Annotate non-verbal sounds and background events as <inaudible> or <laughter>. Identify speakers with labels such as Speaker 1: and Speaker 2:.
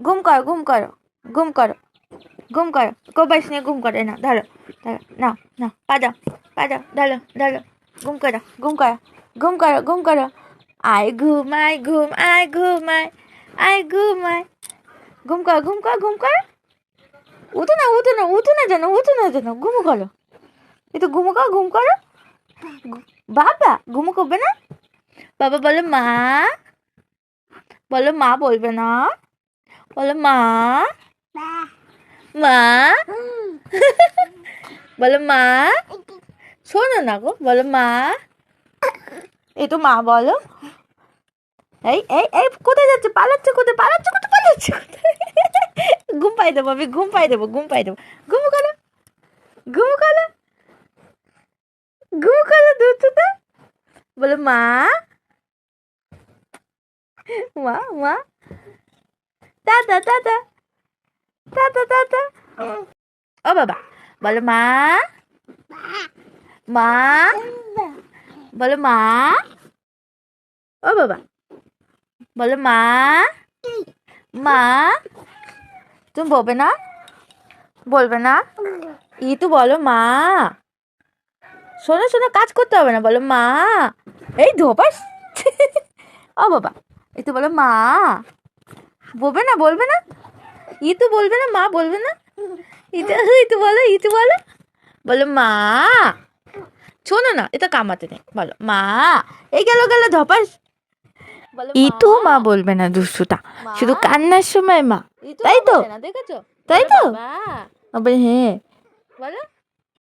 Speaker 1: ঘুম করো ঘুম করো ঘুম করো ঘুম করো। কোবাইস নিয়ে ঘুম করে না, ধরো ধরো না না পাজা পাজা ধরো ধরো, ঘুম করো ঘুম করো ঘুম করো ঘুম করো। আয় ঘুমাই ঘুম, আয় ঘুম, আয় ঘুমাই ঘুম, আয়। ঘুম করো ঘুম করো ঘুম করো। উঠো না উঠো না উঠো না যেন, উঠো না যেন, ঘুম করো। এই তো ঘুম ঘুম করো। বাবা, ঘুম করবে না? বাবা বলো, মা বলো, মা বলবে না। বলো মা? মা। <laughs> বলো মা? শোনো না গো বলো মা? এই তো মা বলো। এই এই এই কোথায় যাচ্ছে? পালাচ্ছে কোথায়? পালাচ্ছে কোথায়? পালাচ্ছে কোথায়? <laughs> ঘুম পাই দেবো আমি ঘুম পাই দেবো ঘুম পাই দেবো। ঘুম করো ঘুম করো। ঘুম করো দুধটা বলো মা? মা মা? দাদা দাদা দাদা দাদা ও বাবা বলো মা মা বলো মা ও বাবা বলো মা মা তুমি বলবে না বলবে না ই তো বলো মা শোনো শোনো কাজ করতে হবে না বলো মা এই ধোপাস ও বাবা এই তো বলো মা বলবে না বলবে না। ই তো বলবে না মা বলবে না। ইতো ইতো বলো ইতো বলো। বলো মা। শোনো না এটা কামাতে নেই। বলো মা। এই গেল গেল ধপাস। বলো
Speaker 2: ইতু মা বলবে না দুষ্টুটা। শুধু কান্নার সময় মা।
Speaker 1: তো
Speaker 2: তাই তো?
Speaker 1: বলে
Speaker 2: তাই তো? আবার হ্যাঁ।
Speaker 1: বলো।